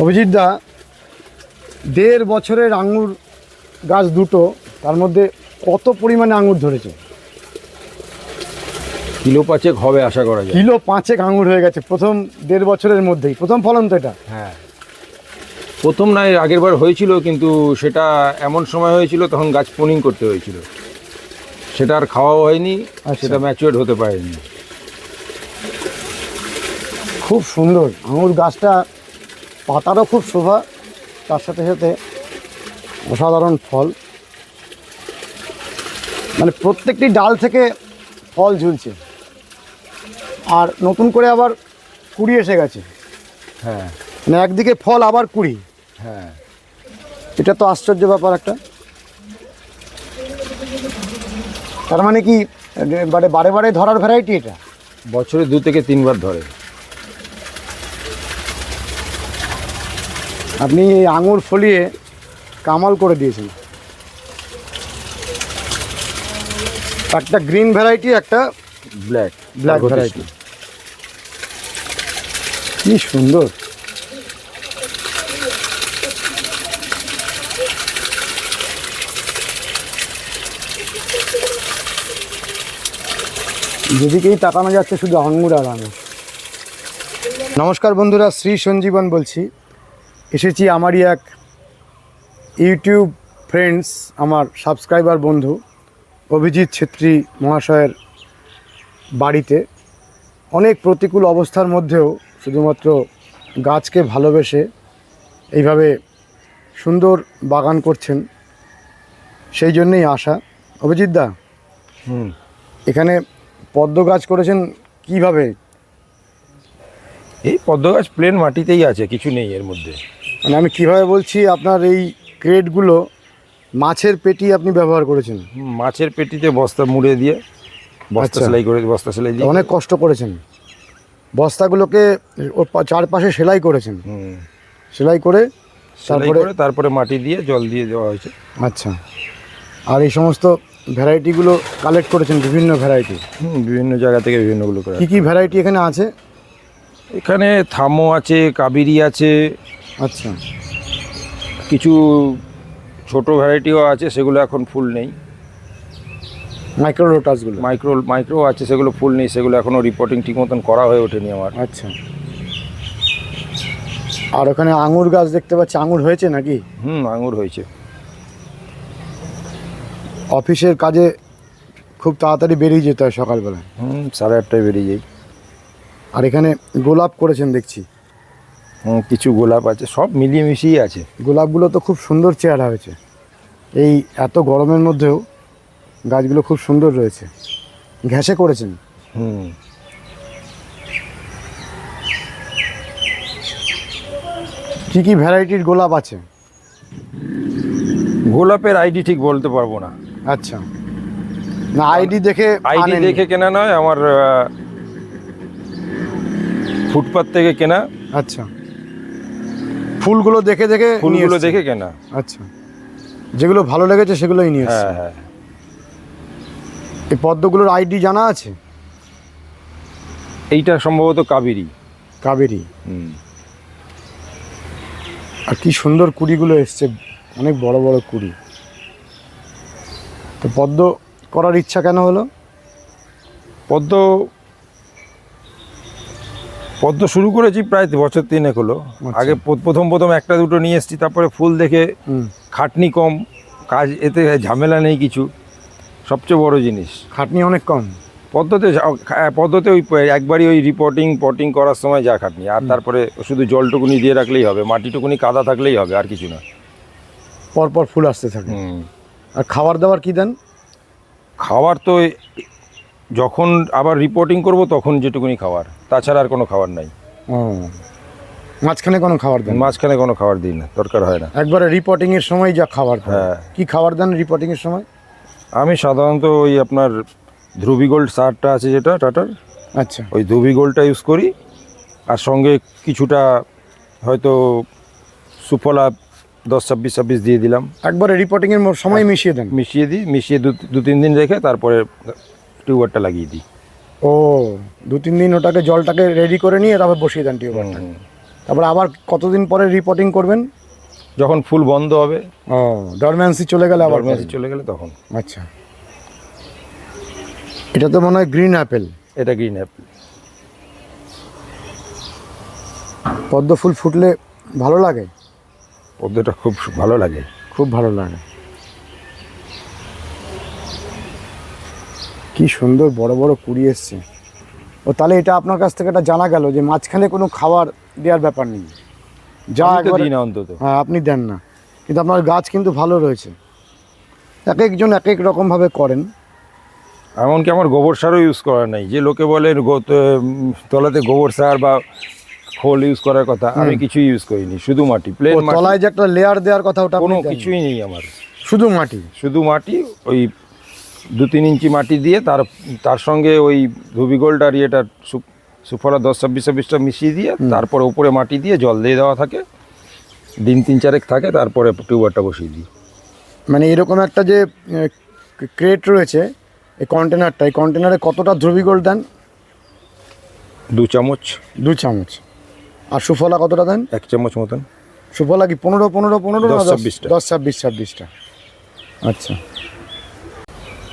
অভিজিৎ দা দেড় বছরের আঙুর গাছ দুটো তার মধ্যে কত পরিমাণে আঙুর ধরেছে? কিলো পাঁচেক হবে আশা করা যায়। কিলো পাঁচেক আঙুর হয়ে গেছে প্রথম দেড় বছরের মধ্যেই। প্রথম ফলন তো এটা। হ্যাঁ। প্রথম না এর আগের বার হয়েছিল কিন্তু সেটা এমন সময় হয়েছিল তখন গাছ পোনিং করতে হয়েছিল। সেটা আর খাওয়াও হয়নি আর সেটা ম্যাচুয়ার্ড হতে পারেনি। খুব সুন্দর। আঙুর গাছটা পাতারও খুব শোভা তার সাথে সাথে অসাধারণ ফল। মানে প্রত্যেকটি ডাল থেকে ফল ঝুলছে। আর নতুন করে আবার কুড়ি এসে গেছে। হ্যাঁ। মানে একদিকে ফল আবার কুড়ি। হ্যাঁ। এটা তো আশ্চর্য ব্যাপার একটা। তার মানে কি মানে বারে বারে ধরার ভ্যারাইটি এটা? বছরে দু থেকে তিনবার ধরে। আপনি এই আঙুর ফলিয়ে কামাল করে দিয়েছেন। একটা গ্রিন ভ্যারাইটি একটা ব্ল্যাক ব্ল্যাক ভ্যারাইটি কি সুন্দর। যেদিকেই তাকানো যাচ্ছে শুধু আঙুর আর আঙুর। নমস্কার বন্ধুরা শ্রী সঞ্জীবন বলছি। এসেছি আমারই এক ইউটিউব ফ্রেন্ডস আমার সাবস্ক্রাইবার বন্ধু অভিজিৎ ছেত্রী মহাশয়ের বাড়িতে। অনেক প্রতিকূল অবস্থার মধ্যেও শুধুমাত্র গাছকে ভালোবেসে এইভাবে সুন্দর বাগান করছেন সেই জন্যেই আসা অভিজিৎ দা হুম। এখানে পদ্ম গাছ করেছেন কীভাবে? এই পদ্ম গাছ প্লেন মাটিতেই আছে কিছু নেই এর মধ্যে। মানে আমি কীভাবে বলছি আপনার এই ক্রেটগুলো মাছের পেটি আপনি ব্যবহার করেছেন? মাছের পেটিতে বস্তা মুড়ে দিয়ে বস্তা আচ্ছা। সেলাই করে বস্তা সেলাই দিয়ে। অনেক কষ্ট করেছেন। বস্তাগুলোকে ওর চারপাশে সেলাই করেছেন। সেলাই করে তারপরে করে তারপরে মাটি দিয়ে জল দিয়ে দেওয়া হয়েছে। আচ্ছা। আর এই সমস্ত ভ্যারাইটিগুলো কালেক্ট করেছেন বিভিন্ন ভ্যারাইটি? বিভিন্ন জায়গা থেকে বিভিন্নগুলো করে। কী কি ভ্যারাইটি এখানে আছে? এখানে থামো আছে কাবেরি আছে আচ্ছা। কিছু ছোট ভ্যারাইটিও আছে সেগুলো এখন ফুল নেই। মাইক্রো রোটাসগুলো মাইক্রো মাইক্রো আছে সেগুলো ফুল নেই সেগুলো এখনও রিপোর্টিং ঠিক মতন করা হয়ে ওঠেনি আমার। আচ্ছা। আর ওখানে আঙুর গাছ দেখতে পাচ্ছি আঙুর হয়েছে নাকি? হুম আঙুর হয়েছে। অফিসের কাজে খুব তাড়াতাড়ি বেরিয়ে যেতে হয় সকালবেলায়। হুম সাড়ে আটটায় বেরিয়ে যাই। আর এখানে গোলাপ করেছেন দেখছি। কিছু গোলাপ আছে সব মিলিয়ে মিশিয়ে আছে। গোলাপগুলো তো খুব সুন্দর চেহারা হয়েছে। এই এত গরমের মধ্যেও গাছগুলো খুব সুন্দর রয়েছে। ঘ্যাসে করেছেন। হুম। কী কী ভ্যারাইটির গোলাপ আছে? গোলাপের আইডি ঠিক বলতে পারব না। আচ্ছা। না আইডি দেখে আইডি। দেখে কেনা নয় আমার আহ, ফুটপাত থেকে কেনা। আচ্ছা। ফুলগুলো দেখে দেখে ফুলগুলো দেখে কেনা। আচ্ছা। যেগুলো ভালো লেগেছে সেগুলোই নিয়ে হ্যাঁ হ্যাঁ। এই পদ্মগুলোর আইডি জানা আছে? এইটা সম্ভবত কাবেরি। কাবেরি। হুম। আর কি সুন্দর কুড়িগুলো এসছে অনেক বড় বড় কুড়ি। তো পদ্ম করার ইচ্ছা কেন হলো? পদ্ম পদ্ম শুরু করেছি প্রায় বছর তিনেক হলো। আচ্ছা। আগে প্রথম প্রথম একটা দুটো নিয়ে এসেছি তারপরে ফুল দেখে খাটনি কম কাজ এতে ঝামেলা নেই কিছু সবচেয়ে বড় জিনিস। খাটনি অনেক কম। পদ্মতে হ্যাঁ, পদ্মতে ওই একবারই ওই রিপোর্টিং পটিং করার সময় যা খাটনি আর তারপরে শুধু জলটুকুনি দিয়ে রাখলেই হবে মাটিটুকুনি কাদা থাকলেই হবে আর কিছু না। পরপর ফুল আসতে থাকে। আর খাবার দাবার কি দেন? খাবার তো যখন আবার রিপোর্টিং করব তখন যেটুকুনি খাবার তাছাড়া আর কোনো খাবার নাই। ও। মাঝখানে কোনো খাবার দেন? মাঝখানে কোনো খাবার দিই না দরকার হয় না। একবারে রিপোর্টিং এর সময় যা খাবার হ্যাঁ। কি খাবার দেন রিপোর্টিং এর সময়? আমি সাধারণত ওই আপনার ধ্রুবি গোল্ড সারটা আছে যেটা টাটার? আচ্ছা। ওই ধ্রুবি গোল্ডটা ইউজ করি। আর সঙ্গে কিছুটা হয়তো সুফলা দশ ছাব্বিশ ছাব্বিশ দিয়ে দিলাম। একবারে রিপোর্টিং এর সময় মিশিয়ে দেন। মিশিয়ে দিই মিশিয়ে দু তিন দিন রেখে তারপরে টিউবারটা লাগিয়ে দিই। ও দু তিন দিন ওটাকে জলটাকে রেডি করে নিয়ে তারপর বসিয়ে দেন টিউবারটা। তারপরে আবার কতদিন পরে রিপোর্টিং করবেন? যখন ফুল বন্ধ হবে। ও ডরম্যান্সি চলে গেলে আবার ডরমেন্সি চলে গেলে তখন। আচ্ছা। এটা তো মনে হয় গ্রিন অ্যাপেল এটা গ্রিন অ্যাপেল পদ্ম ফুল ফুটলে ভালো লাগে? পদ্মটা খুব ভালো লাগে। খুব ভালো লাগে। কি সুন্দর বড় বড় কুড়ি এসছে। ও তাহলে এটা আপনার কাছ থেকে এটা জানা গেল যে মাঝখানে কোনো খাবার দেওয়ার ব্যাপার নেই। যা দিই না অন্তত। হ্যাঁ আপনি দেন না। কিন্তু আপনার গাছ কিন্তু ভালো রয়েছে। এক একজন এক এক রকমভাবে করেন। এমনকি আমার গোবর সারও ইউজ করা নাই। যে লোকে বলে গো- তলাতে গোবর সার বা খোল ইউজ করার কথা আমি কিছুই ইউজ করিনি। শুধু মাটি প্লেন তলায় যে একটা লেয়ার দেওয়ার কথা ওটা কোনো কিছুই নেই আমার। শুধু মাটি? শুধু মাটি ওই দু তিন ইঞ্চি মাটি দিয়ে তার তার সঙ্গে ওই ধুবি গোল্ড আর ইয়েটা সুফলা দশ ছাব্বিশ ছাব্বিশটা মিশিয়ে দিয়ে তারপরে উপরে মাটি দিয়ে জল দিয়ে দেওয়া থাকে। দিন তিন চারেক থাকে তারপরে টিউবারটা বসিয়ে দিই। মানে এরকম একটা যে ক্রেট রয়েছে এই কন্টেনারটা এই কন্টেনারে কতটা ধ্রুবিগোল দেন? দু চামচ। দু চামচ। আর সুফলা কতটা দেন? এক চামচ মতন। সুফলা কি পনেরো পনেরো পনেরো দশ? ছাব্বিশটা। দশ ছাব্বিশ ছাব্বিশটা। আচ্ছা।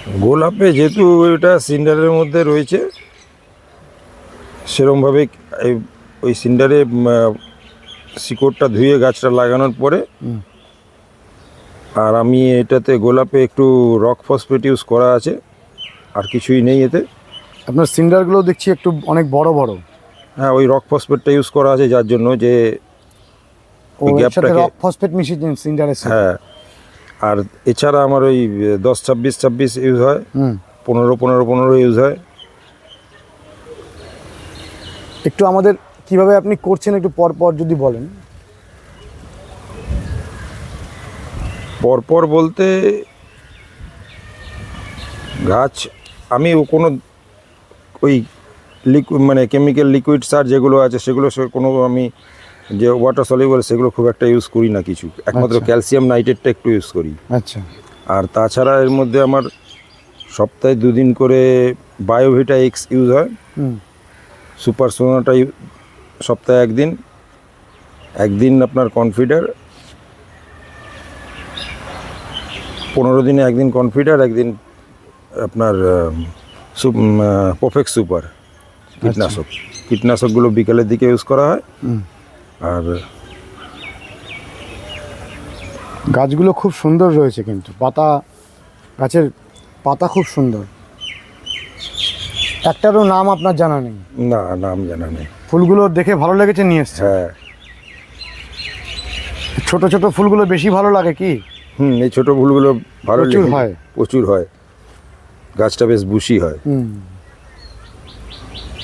গোলাপে যেহেতু এটা সিন্ডারের মধ্যে রয়েছে সেরমভাবে ওই সিন্ডারে শিকড়টা ধুয়ে গাছটা লাগানোর পরে। আর আমি এটাতে গোলাপে একটু রক ফসফেট ইউজ করা আছে আর কিছুই নেই এতে। আপনার সিন্ডারগুলো দেখছি একটু অনেক বড় বড়। হ্যাঁ ওই রক ফসফেটটা ইউজ করা আছে যার জন্য যে ও এই গ্যাপটাকে- রক ফসফেট মিশিয়ে সিন্ডারের হ্যাঁ আর এছাড়া আমার ওই দশ ছাব্বিশ ছাব্বিশ ইউজ হয়। পনেরো পনেরো পনেরো ইউজ হয়। একটু আমাদের কীভাবে আপনি করছেন একটু পর পর যদি বলেন। পরপর বলতে গাছ আমি কোনো ওই লিকুইড মানে কেমিক্যাল লিকুইড সার যেগুলো আছে সেগুলো কোনো আমি যে ওয়াটার সলিউবল সেগুলো খুব একটা ইউজ করি না কিছু। একমাত্র আচ্ছা। ক্যালসিয়াম নাইট্রেটটা একটু ইউজ করি। আচ্ছা। আর তাছাড়া এর মধ্যে আমার সপ্তাহে দুদিন করে বায়োভিটা এক্স ইউজ হয়। সুপার সোনাটা সপ্তাহে একদিন। একদিন আপনার কনফিডার পনেরো দিনে একদিন কনফিডার একদিন আপনার পফেক্ট সুপার কীটনাশক। কীটনাশকগুলো বিকালের দিকে ইউজ করা হয়। হুম। আর গাছগুলো খুব সুন্দর রয়েছে কিন্তু। পাতা গাছের পাতা খুব সুন্দর। একটারও নাম আপনার জানা নেই? না নাম জানা নেই। ফুলগুলো দেখে ভালো লেগেছে নিয়ে এসছে হ্যাঁ। ছোট ছোট ফুলগুলো বেশি ভালো লাগে কি? হুম এই ছোটো ফুলগুলো ভালো প্রচুর হয়। প্রচুর হয়। গাছটা বেশ বুশি হয়। হুম।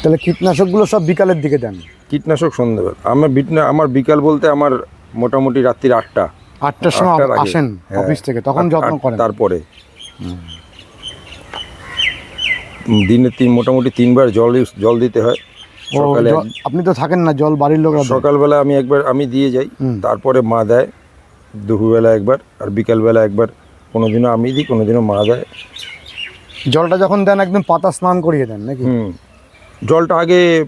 তাহলে কীটনাশকগুলো সব বিকালের দিকে দেন? কীটনাশক সন্ধ্যাবেলা আমার বিটনা আমার বিকাল বলতে আমার মোটামুটি রাত্রির আটটা। আটটার সময় আসেন হ্যাঁ। অফিস থেকে তখন যত্ন করেন। তারপরে। দিনে তিন মোটামুটি তিনবার জল জল দিতে হয়। সকালে আপনি তো থাকেন না জল বাড়ির লোকরা সকালবেলা আমি একবার আমি দিয়ে যাই। তারপরে মা দেয় দুপুরবেলা একবার আর বিকালবেলা একবার। কোনোদিনও আমি দিই কোনোদিনও মা দেয়। জলটা যখন দেন একদম পাতা স্নান করিয়ে দেন নাকি? হুম। জলটা আগে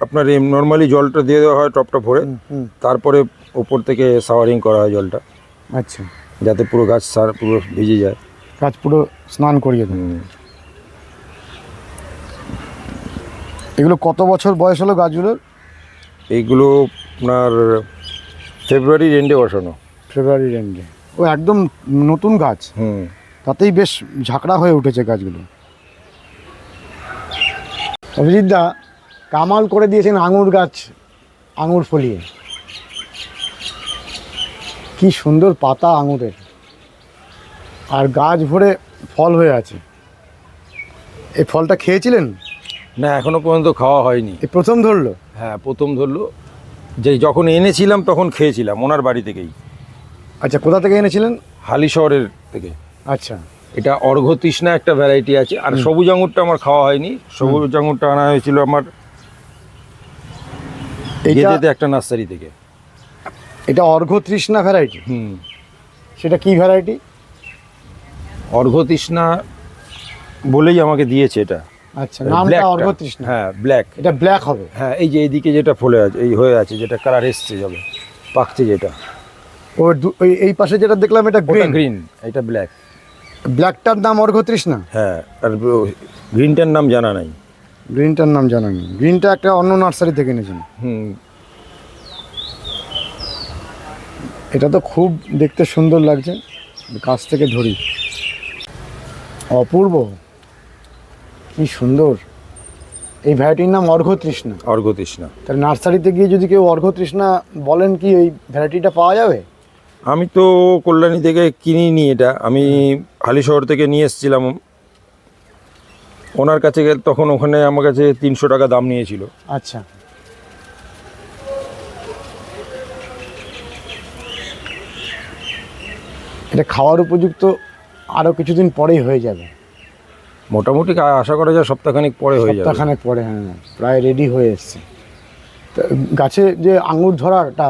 আপনার নর্মালি জলটা দিয়ে দেওয়া হয় টপটা ভরে। তারপরে ওপর থেকে সাওয়ারিং করা হয় জলটা। আচ্ছা। যাতে পুরো গাছ সার পুরো ভিজে যায়। গাছ পুরো স্নান করিয়ে হুম। এগুলো কত বছর বয়স হলো গাছগুলোর? এইগুলো আপনার ফেব্রুয়ারির এন্ডে বসানো। ফেব্রুয়ারি রেঞ্জে ও একদম নতুন গাছ। হুম। তাতেই বেশ ঝাঁকড়া হয়ে উঠেছে গাছগুলো। অভিজিৎ দা কামাল করে দিয়েছেন আঙুর গাছ আঙুর ফলিয়ে। কি সুন্দর পাতা আঙুরের। আর গাছ ভরে ফল হয়ে আছে। এই ফলটা খেয়েছিলেন? না এখনও পর্যন্ত খাওয়া হয়নি। এই প্রথম ধরলো? হ্যাঁ প্রথম ধরলো। যে যখন এনেছিলাম তখন খেয়েছিলাম ওনার বাড়ি থেকেই। আচ্ছা কোথা থেকে এনেছিলেন? হালি শহরের থেকে। আচ্ছা। এটা অর্ঘতৃষ্ণা একটা ভ্যারাইটি আছে। আর সবুজ আঙুরটা আমার খাওয়া হয়নি। সবুজ আঙুরটা আনা হয়েছিল আমার একটা নার্সারি থেকে। এটা অর্ঘ তৃষ্ণা ভ্যারাইটি হুম। সেটা কি ভ্যারাইটি অর্ঘতৃষ্ণা বলেই আমাকে দিয়েছে এটা। আচ্ছা নামটা অর্ঘতৃষ্ণা হ্যাঁ ব্ল্যাক এটা ব্ল্যাক হবে। হ্যাঁ এই যে এইদিকে যেটা ফুলে আছে এই হয়ে আছে যেটা কালার এসছে যাবে পাকছে যেটা। ও ওই- এই পাশে যেটা দেখলাম এটা গ্রিন গ্রিন এটা ব্ল্যাক ব্ল্যাকটার নাম অর্ঘতৃষ্ণা হ্যাঁ আর গ্রিনটার নাম জানা নাই। গ্রিনটার নাম জানা নেই। গ্রিনটা একটা অন্য নার্সারি থেকে এনেছেন। হুম। এটা তো খুব দেখতে সুন্দর লাগছে কাছ থেকে ধরি। অপূর্ব কি সুন্দর। এই ভ্যারাইটির নাম অর্ঘতৃষ্ণা অর্ঘতৃষ্ণা তাহলে নার্সারিতে গিয়ে যদি কেউ অর্ঘতৃষ্ণা বলেন কি এই ভ্যারাইটিটা পাওয়া যাবে? আমি তো কল্যাণী থেকে কিনিনি এটা। আমি হালিশহর থেকে নিয়ে এসেছিলাম। ওনার কাছে গেলে তখন ওখানে আমার কাছে তিনশো টাকা দাম নিয়েছিল। আচ্ছা। এটা খাওয়ার উপযুক্ত আরও কিছুদিন পরেই হয়ে যাবে। মোটামুটি আশা করা যায় সপ্তাহখানিক পরে হয়ে যাবে। সপ্তাহখানেক পরে হ্যাঁ প্রায় রেডি হয়ে এসছে। তা গাছে যে আঙুর ধরাটা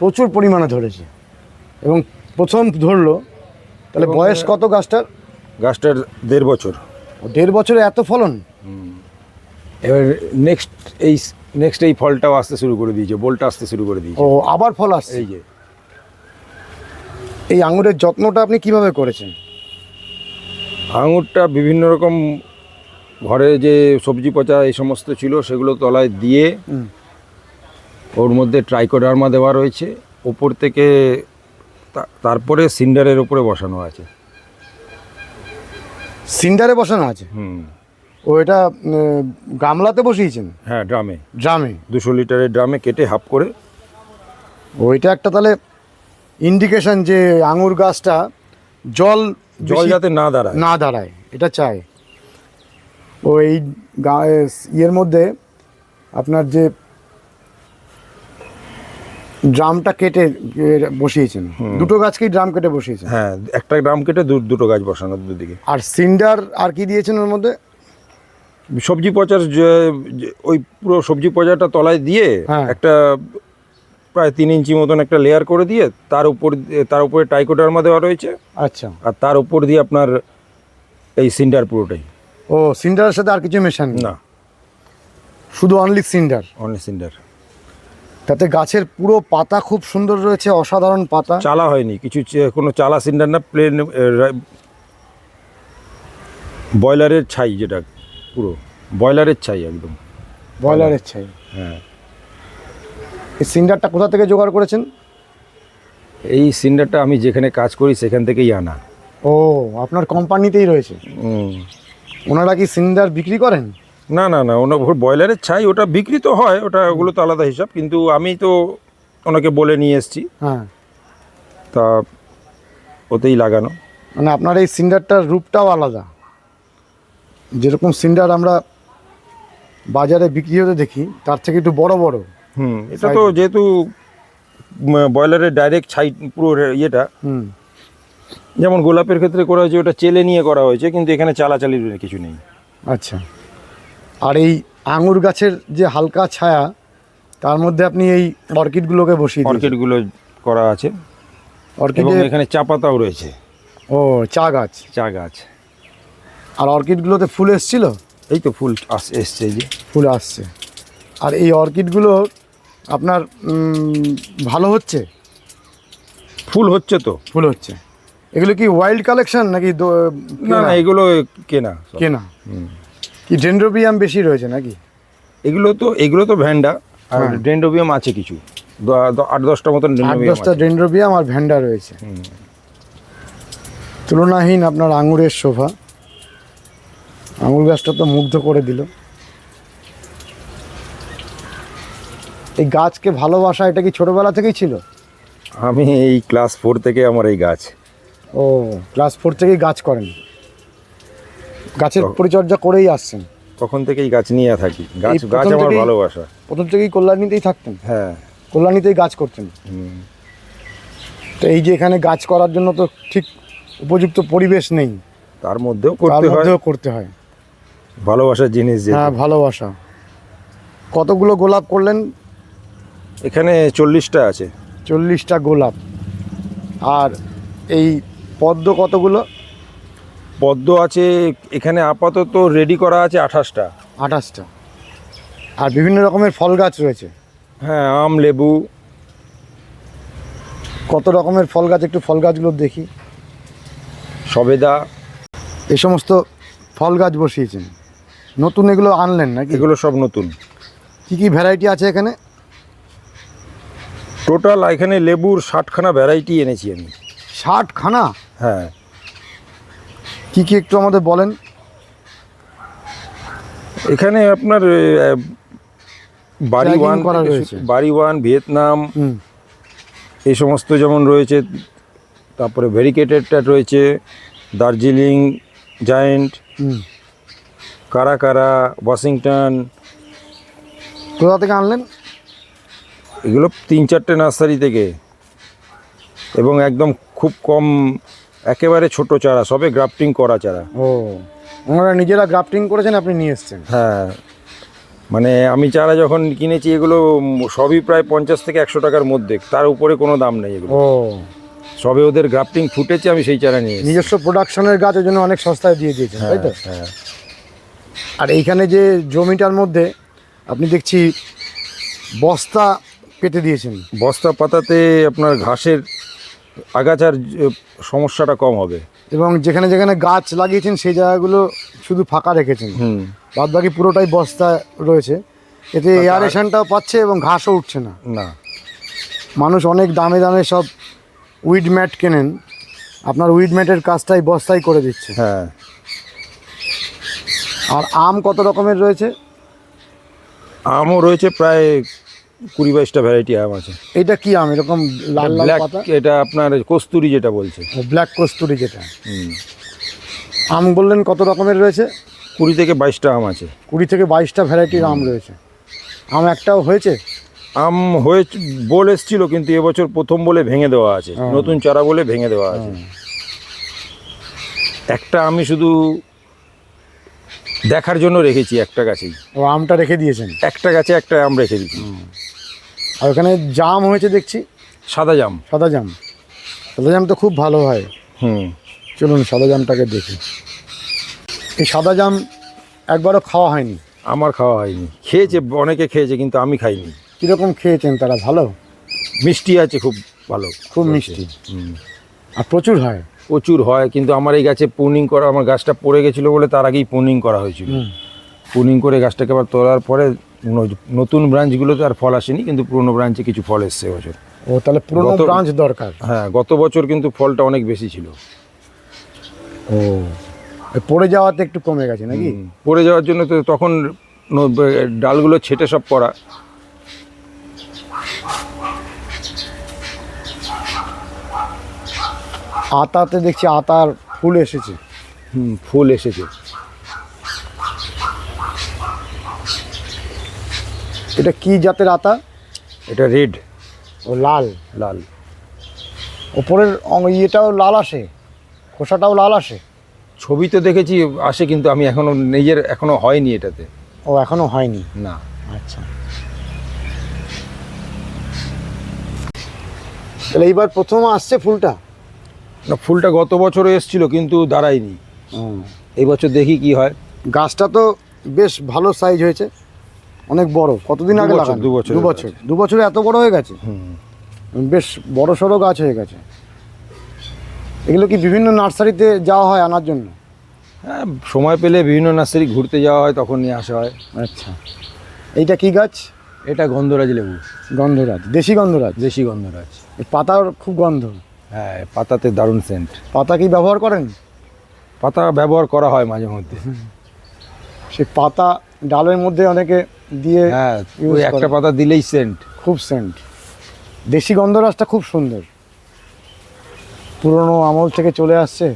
প্রচুর পরিমাণে ধরেছে এবং প্রথম ধরলো তাহলে বয়স কত গাছটার? গাছটার দেড় বছর। দেড় বছরে এত ফলন? এবার নেক্সট এই নেক্সট এই ফলটাও আসতে শুরু করে দিয়েছে বোলটা আসতে শুরু করে দিয়েছে। ও আবার ফল আসছে? এই যে। এই আঙুরের যত্নটা আপনি কীভাবে করেছেন? আঙুরটা বিভিন্ন রকম ঘরে যে সবজি পচা এই সমস্ত ছিল সেগুলো তলায় দিয়ে ওর মধ্যে ট্রাইকোডার্মা দেওয়া রয়েছে। ওপর থেকে তারপরে সিন্ডারের উপরে বসানো আছে। সিন্ডারে বসানো আছে? হুম। ও এটা গামলাতে বসিয়েছেন? হ্যাঁ ড্রামে। ড্রামে? দুশো লিটারের ড্রামে কেটে হাফ করে। ওইটা একটা তাহলে ইন্ডিকেশন যে আঙুর গাছটা জল জল যাতে না দাঁড়ায়। না দাঁড়ায় এটা চাই। ওই গা- ইয়ের মধ্যে আপনার যে ড্রামটা কেটে বসিয়েছেন। দুটো গাছকেই ড্রাম কেটে বসিয়েছেন। হ্যাঁ একটা ড্রাম কেটে দুটো গাছ বসানো দুদিকে আর সিন্ডার আর কি দিয়েছেন ওর মধ্যে? সবজি পচার ওই পুরো সবজি পচাটা তলায় দিয়ে হ্যাঁ। একটা প্রায় তিন ইঞ্চি মতন একটা লেয়ার করে দিয়ে তার উপর তার উপরে টাইকোডার্মা দেওয়া রয়েছে। আচ্ছা। আর তার উপর দিয়ে আপনার এই সিন্ডার পুরোটাই। ও সিন্ডারের সাথে আর কিছু মেশান না। শুধু অনলি সিন্ডার? Only cinder. তাতে গাছের পুরো পাতা খুব সুন্দর রয়েছে অসাধারণ পাতা। চালা হয়নি কিছু কোনো চালা সিন্ডার না প্লেন ব্রয়লারের ছাই যেটা পুরো। ব্রয়লারের ছাই একদম। ব্রয়লারের ছাই। হ্যাঁ। এই সিন্ডারটা কোথা থেকে জোগাড় করেছেন? এই সিন্ডারটা আমি যেখানে কাজ করি সেখান থেকেই আনা। ও আপনার কোম্পানিতেই রয়েছে। ওনারা কি সিন্ডার বিক্রি করেন? না না না ওনা ব্রয়লারের ছাই ওটা বিক্রি তো হয় ওটা ওগুলো তো আলাদা হিসাব কিন্তু আমি তো ওনাকে বলে নিয়ে এসেছি। হ্যাঁ। তা ওতেই লাগানো। মানে আপনার এই সিন্ডারটার রূপটাও আলাদা। যেরকম সিন্ডার আমরা বাজারে বিক্রি হতে দেখি তার থেকে একটু বড় বড়। হুম এটা তো যেহেতু ব্রয়লারের ডাইরেক্ট ছাই পুরো ইয়েটা। হুম। যেমন গোলাপের ক্ষেত্রে করা হয়েছে ওটা চেলে নিয়ে করা হয়েছে কিন্তু এখানে চালাচালির কিছু নেই। আচ্ছা। আর এই আঙুর গাছের যে হালকা ছায়া তার মধ্যে আপনি এই অর্কিডগুলোকে বসিয়ে অর্কিডগুলো করা আছে। অর্কিডে এখানে চা পাতাও রয়েছে। ও চা গাছ। চা গাছ। আর অর্কিডগুলোতে ফুল এসছিল? এই তো ফুল আস এসছে যে। ফুল আসছে। আর এই অর্কিডগুলো আপনার ভালো হচ্ছে? ফুল হচ্ছে তো। ফুল হচ্ছে। এগুলো কি ওয়াইল্ড কালেকশন নাকি না না এগুলো কেনা। কেনা। হুম। কি ডেন্ড্রোবিয়াম বেশি রয়েছে নাকি? এগুলো তো এগুলো তো ভ্যান্ডা আর হ্যাঁ। ডেন্ডোবিয়াম আছে কিছু। আট দশটা মতন আট দশটা ডেন্ড্রোবিয়াম আর ভ্যান্ডা রয়েছে। তুলনাহীন আপনার আঙুরের শোভা। আঙুর গাছটা তো মুগ্ধ করে দিল। এই গাছকে ভালোবাসা এটা কি ছোটবেলা থেকেই ছিল? আমি এই ক্লাস ফোর থেকে আমার এই গাছ। ও ক্লাস ফোর থেকেই গাছ করেন। গাছের পরিচর্যা করেই আসছেন। তখন থেকেই গাছ নিয়ে থাকি। গাছ গাছ আমার ভালোবাসা। প্রথম থেকেই কল্যাণীতেই থাকতেন? হ্যাঁ। কল্যাণীতেই গাছ করতেন। তো এই যে এখানে গাছ করার জন্য তো ঠিক উপযুক্ত পরিবেশ নেই। তার মধ্যেও করতে হয়। করতে হয়। ভালোবাসার জিনিস যে হ্যাঁ ভালোবাসা। কতগুলো গোলাপ করলেন? এখানে চল্লিশটা আছে। চল্লিশটা গোলাপ। আর এই পদ্ম কতগুলো? পদ্ম আছে এখানে আপাতত রেডি করা আছে আঠাশটা। আঠাশটা। আর বিভিন্ন রকমের ফল গাছ রয়েছে। হ্যাঁ আম লেবু। কত রকমের ফল গাছ একটু ফল গাছগুলো দেখি। সবেদা। এই সমস্ত ফল গাছ বসিয়েছেন। নতুন এগুলো আনলেন নাকি? এগুলো সব নতুন। কি কি ভ্যারাইটি আছে এখানে? টোটাল এখানে লেবুর ষাটখানা ভ্যারাইটি এনেছি আমি। ষাটখানা? হ্যাঁ। কি কি একটু আমাদের বলেন? এখানে আপনার বাড়ি ওয়ান করা রয়েছে। বাড়ি ওয়ান ভিয়েতনাম এই সমস্ত যেমন রয়েছে তারপরে ভেরিকেটেডটা রয়েছে দার্জিলিং জায়েন্ট কারাকারা ওয়াশিংটন। কোথা থেকে আনলেন? এগুলো তিন চারটে নার্সারি থেকে। এবং একদম খুব কম একেবারে ছোট চারা সবে গ্রাফটিং করা চারা। ও ওনারা নিজেরা গ্রাফটিং করেছেন আপনি নিয়ে এসছেন? হ্যাঁ। মানে আমি চারা যখন কিনেছি এগুলো সবই প্রায় পঞ্চাশ থেকে একশো টাকার মধ্যে তার উপরে কোনো দাম নেই এগুলো। ও। সবে ওদের গ্রাফটিং ফুটেছে আমি সেই চারা নিয়ে নিজস্ব প্রোডাকশনের গাছ ওই জন্য অনেক সস্তায় দিয়ে দিয়েছেন তাই তো? হ্যাঁ আর এইখানে যে জমিটার মধ্যে আপনি দেখছি বস্তা পেতে দিয়েছেন। বস্তা পাতাতে আপনার ঘাসের আগাছার সমস্যাটা কম হবে। এবং যেখানে যেখানে গাছ লাগিয়েছেন সেই জায়গাগুলো শুধু ফাঁকা রেখেছেন। হুম। বাদ বাকি পুরোটাই বস্তা রয়েছে। এতে এয়ারেশনটাও পাচ্ছে এবং ঘাসও উঠছে না। না। মানুষ অনেক দামে দামে সব উইড ম্যাট কেনেন। আপনার উইড ম্যাটের কাজটাই বস্তাই করে দিচ্ছে। হ্যাঁ। আর আম কত রকমের রয়েছে? আমও রয়েছে প্রায় কুড়ি বাইশটা ভ্যারাইটি আম আছে। এটা কি আম? এরকম লাল লাল ব্ল্যাক পাতা? এটা আপনার কস্তুরি যেটা বলছে। ব্ল্যাক কস্তুরি যেটা। আম বললেন কত রকমের রয়েছে? কুড়ি থেকে বাইশটা আম আছে। কুড়ি থেকে বাইশটা ভ্যারাইটির আম রয়েছে। আম একটাও হয়েছে? আম হয়ে বল এসছিল কিন্তু এবছর প্রথম বলে ভেঙে দেওয়া আছে। নতুন চারা বলে ভেঙে দেওয়া আছে। একটা আমি শুধু দেখার জন্য রেখেছি একটা গাছেই। ও আমটা রেখে দিয়েছেন? একটা গাছে একটা আম রেখে দিচ্ছি আর ওখানে জাম হয়েছে দেখছি? সাদা জাম। সাদা জাম। সাদা জাম তো খুব ভালো হয়। হুম। চলুন সাদা জামটাকে দেখি। এই সাদা জাম একবারও খাওয়া হয়নি? আমার খাওয়া হয়নি। খেয়েছে অনেকে খেয়েছে কিন্তু আমি খাইনি। কীরকম খেয়েছেন তারা ভালো? মিষ্টি আছে খুব ভালো। খুব মিষ্টি। আর প্রচুর হয়? প্রচুর হয় কিন্তু আমার এই গাছে পুনিং করা আমার গাছটা পড়ে গেছিল বলে তার আগেই পুনিং করা হয়েছিল। পুনিং করে গাছটাকে আবার তোলার পরে নতুন ব্রাঞ্চগুলোতে আর ফল আসেনি কিন্তু পুরনো ব্রাঞ্চে কিছু ফল এসছে এবছর। ও তাহলে পুরোনো ব্রাঞ্চ দরকার। হ্যাঁ গত বছর কিন্তু ফলটা অনেক বেশি ছিল। ও পড়ে যাওয়াতে একটু কমে গেছে নাকি? পড়ে যাওয়ার জন্য তো তখন ডালগুলো ছেটে সব করা আতাতে দেখছি আতার ফুল এসেছে। হুম, ফুল এসেছে। এটা কি জাতের আতা? এটা রেড। ও লাল। লাল। ওপরের ইয়েটাও লাল আসে। খোসাটাও লাল আসে। ছবি তো দেখেছি আসে কিন্তু আমি এখনও নিজের এখনও হয়নি এটাতে। ও এখনও হয়নি? না। আচ্ছা। তাহলে এইবার প্রথম আসছে ফুলটা? না ফুলটা গত বছরও এসেছিল কিন্তু দাঁড়ায়নি। এই বছর দেখি কি হয়। গাছটা তো বেশ ভালো সাইজ হয়েছে অনেক বড়। কতদিন আগে বছর, লাগানো? দু বছরের দু বছর। দু বছরে এত বড় হয়ে গেছে? হুম। বেশ বড় সড়ো গাছ হয়ে গেছে। এগুলো কি বিভিন্ন নার্সারিতে যাওয়া হয় আনার জন্য? হ্যাঁ সময় পেলে বিভিন্ন নার্সারি ঘুরতে যাওয়া হয় তখন নিয়ে আসা হয়। আচ্ছা। এইটা কি গাছ? এটা গন্ধরাজ লেবু। গন্ধরাজ দেশি গন্ধরাজ? দেশি গন্ধরাজ। পাতার খুব গন্ধ। হ্যাঁ পাতাতে দারুণ সেন্ট পাতা কি ব্যবহার করেন? পাতা ব্যবহার করা হয় মাঝে মধ্যে। সেই পাতা ডালের মধ্যে অনেকে দিয়ে হ্যাঁ ওই একটা পাতা দিলেই সেন্ট খুব সেন্ট দেশি গন্ধরাজটা খুব সুন্দর। পুরনো আমল থেকে চলে আসছে।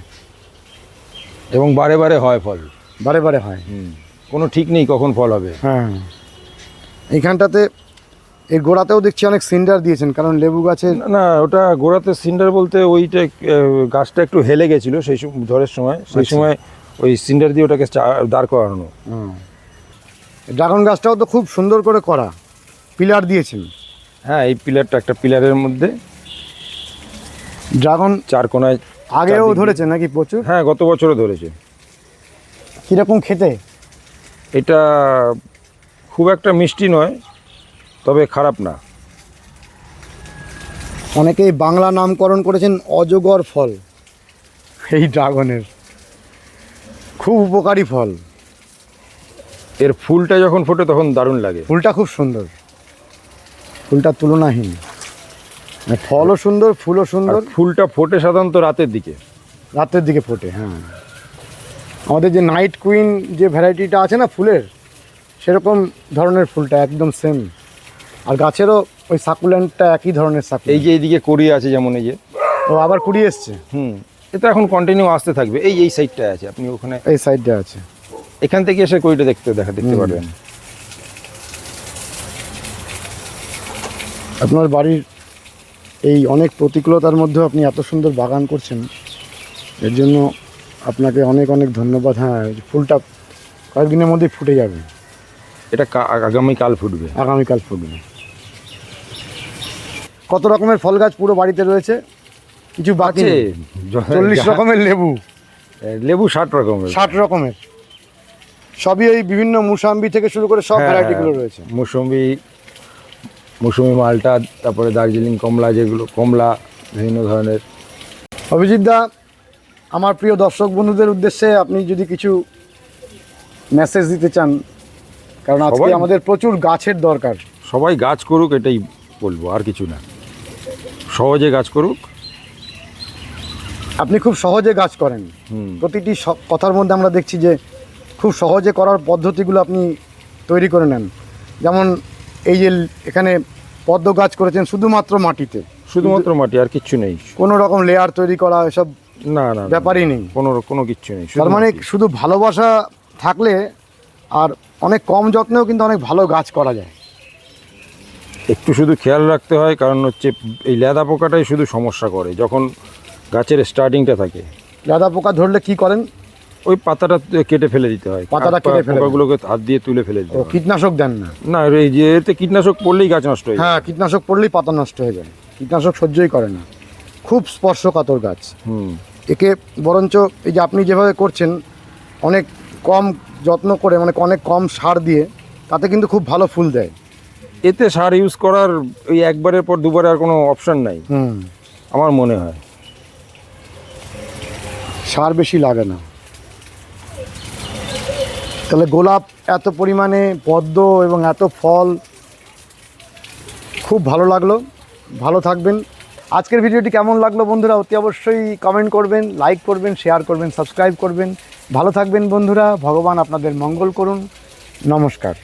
এবং বারে বারে হয় ফল। বারে বারে হয়। হুম। কোনো ঠিক নেই কখন ফল হবে। হ্যাঁ। এইখানটাতে এই গোড়াতেও দেখছি অনেক সিন্ডার দিয়েছেন কারণ লেবু গাছের না, ওটা গোড়াতে সিন্ডার বলতে ওইটা গাছটা একটু হেলে গেছিল সেই ঝড়ের সময়। সেই আচ্ছা। সময় ওই সিন্ডার দিয়ে ওটাকে দাঁড় করানো। ড্রাগন গাছটাও তো খুব সুন্দর করে করা পিলার দিয়েছেন। হ্যাঁ এই পিলারটা একটা পিলারের মধ্যে। ড্রাগন চার কোনায় আগেও ধরেছে নাকি প্রচুর? হ্যাঁ গত বছরও ধরেছে। কীরকম খেতে? এটা খুব একটা মিষ্টি নয় তবে খারাপ না। অনেকেই বাংলা নামকরণ করেছেন অজগর ফল। এই ড্রাগনের। খুব উপকারী ফল। এর ফুলটা যখন ফোটে তখন দারুণ লাগে। ফুলটা খুব সুন্দর। ফুলটা তুলনাহীন। মানে ফলও সুন্দর ফুলও সুন্দর। ফুলটা ফোটে সাধারণত রাতের দিকে। রাতের দিকে ফোটে হ্যাঁ। আমাদের যে নাইট কুইন যে ভ্যারাইটিটা আছে না ফুলের সেরকম ধরনের ফুলটা একদম সেম আর গাছেরও ওই সাকুলেন্টটা একই ধরনের এই যে এইদিকে করি আছে যেমন এই যে। ও আবার কুড়ি এসছে। হুম এটা এখন কন্টিনিউ আসতে থাকবে। এই এই সাইডটায় আছে আপনি ওখানে এই সাইডটা আছে। এখান থেকে এসে কুড়িটা দেখতে দেখা দেখতে পারবেন। আপনার বাড়ির এই অনেক প্রতিকূলতার মধ্যেও আপনি এত সুন্দর বাগান করছেন এর জন্য আপনাকে অনেক অনেক ধন্যবাদ। হ্যাঁ ফুলটা কয়েকদিনের মধ্যেই ফুটে যাবে। এটা আগামীকাল ফুটবে। আগামীকাল ফুটবে। কত রকমের ফল গাছ পুরো বাড়িতে রয়েছে? কিছু বাকি আছে। চল্লিশ রকমের লেবু। লেবু ষাট রকমের। ষাট রকমের। সবই এই বিভিন্ন মুসাম্বি থেকে শুরু করে সব ভ্যারাইটিগুলো হ্যাঁ। রয়েছে। মৌসুমি মৌসুমি মালটা তারপরে দার্জিলিং কমলা যেগুলো কমলা বিভিন্ন ধরনের। অভিজিৎ দা আমার প্রিয় দর্শক বন্ধুদের উদ্দেশ্যে আপনি যদি কিছু মেসেজ দিতে চান কারণ আজকে আমাদের প্রচুর গাছের দরকার। সবাই গাছ করুক এটাই বলব আর কিছু না। সহজে গাছ করুক। আপনি খুব সহজে গাছ করেন। হুম। প্রতিটি কথার মধ্যে আমরা দেখছি যে খুব সহজে করার পদ্ধতিগুলো আপনি তৈরি করে নেন। যেমন এই যে এখানে পদ্ম গাছ করেছেন শুধুমাত্র মাটিতে। শুধুমাত্র মাটি আর কিচ্ছু নেই। কোনো রকম লেয়ার তৈরি করা এসব না না না, ব্যাপারই নেই। কোনো কোনো কিচ্ছু নেই। তার মানে শুধু ভালোবাসা থাকলে আর অনেক কম যত্নেও কিন্তু অনেক ভালো গাছ করা যায়। একটু শুধু খেয়াল রাখতে হয় কারণ হচ্ছে এই লেদা পোকাটাই শুধু সমস্যা করে যখন গাছের স্টার্টিংটা থাকে। লেদা পোকা ধরলে কি করেন? ওই পাতাটা কেটে ফেলে দিতে হয় পাতাটা কেটে ফেলে। পোকাগুলোকে হাত দিয়ে তুলে ফেলে দিতে হয়। কীটনাশক দেন না? না এই যে এতে কীটনাশক পড়লেই গাছ নষ্ট হয়ে যায়। হ্যাঁ কীটনাশক পড়লেই পাতা নষ্ট হয়ে যায়। কীটনাশক সহ্যই করে না। খুব স্পর্শকাতর গাছ। হুম। একে বরঞ্চ এই যে আপনি যেভাবে করছেন অনেক কম যত্ন করে মানে অনেক কম সার দিয়ে তাতে কিন্তু খুব ভালো ফুল দেয়। এতে সার ইউজ করার ওই একবারের পর দুবার আর কোনো অপশন নাই। হুম। আমার মনে হয়। সার বেশি লাগে না। তাহলে গোলাপ এত পরিমাণে পদ্ম এবং এত ফল খুব ভালো লাগল। ভালো থাকবেন। আজকের ভিডিওটি কেমন লাগল বন্ধুরা? অতি অবশ্যই কমেন্ট করবেন লাইক করবেন শেয়ার করবেন সাবস্ক্রাইব করবেন। ভালো থাকবেন বন্ধুরা। ভগবান আপনাদের মঙ্গল করুন। নমস্কার।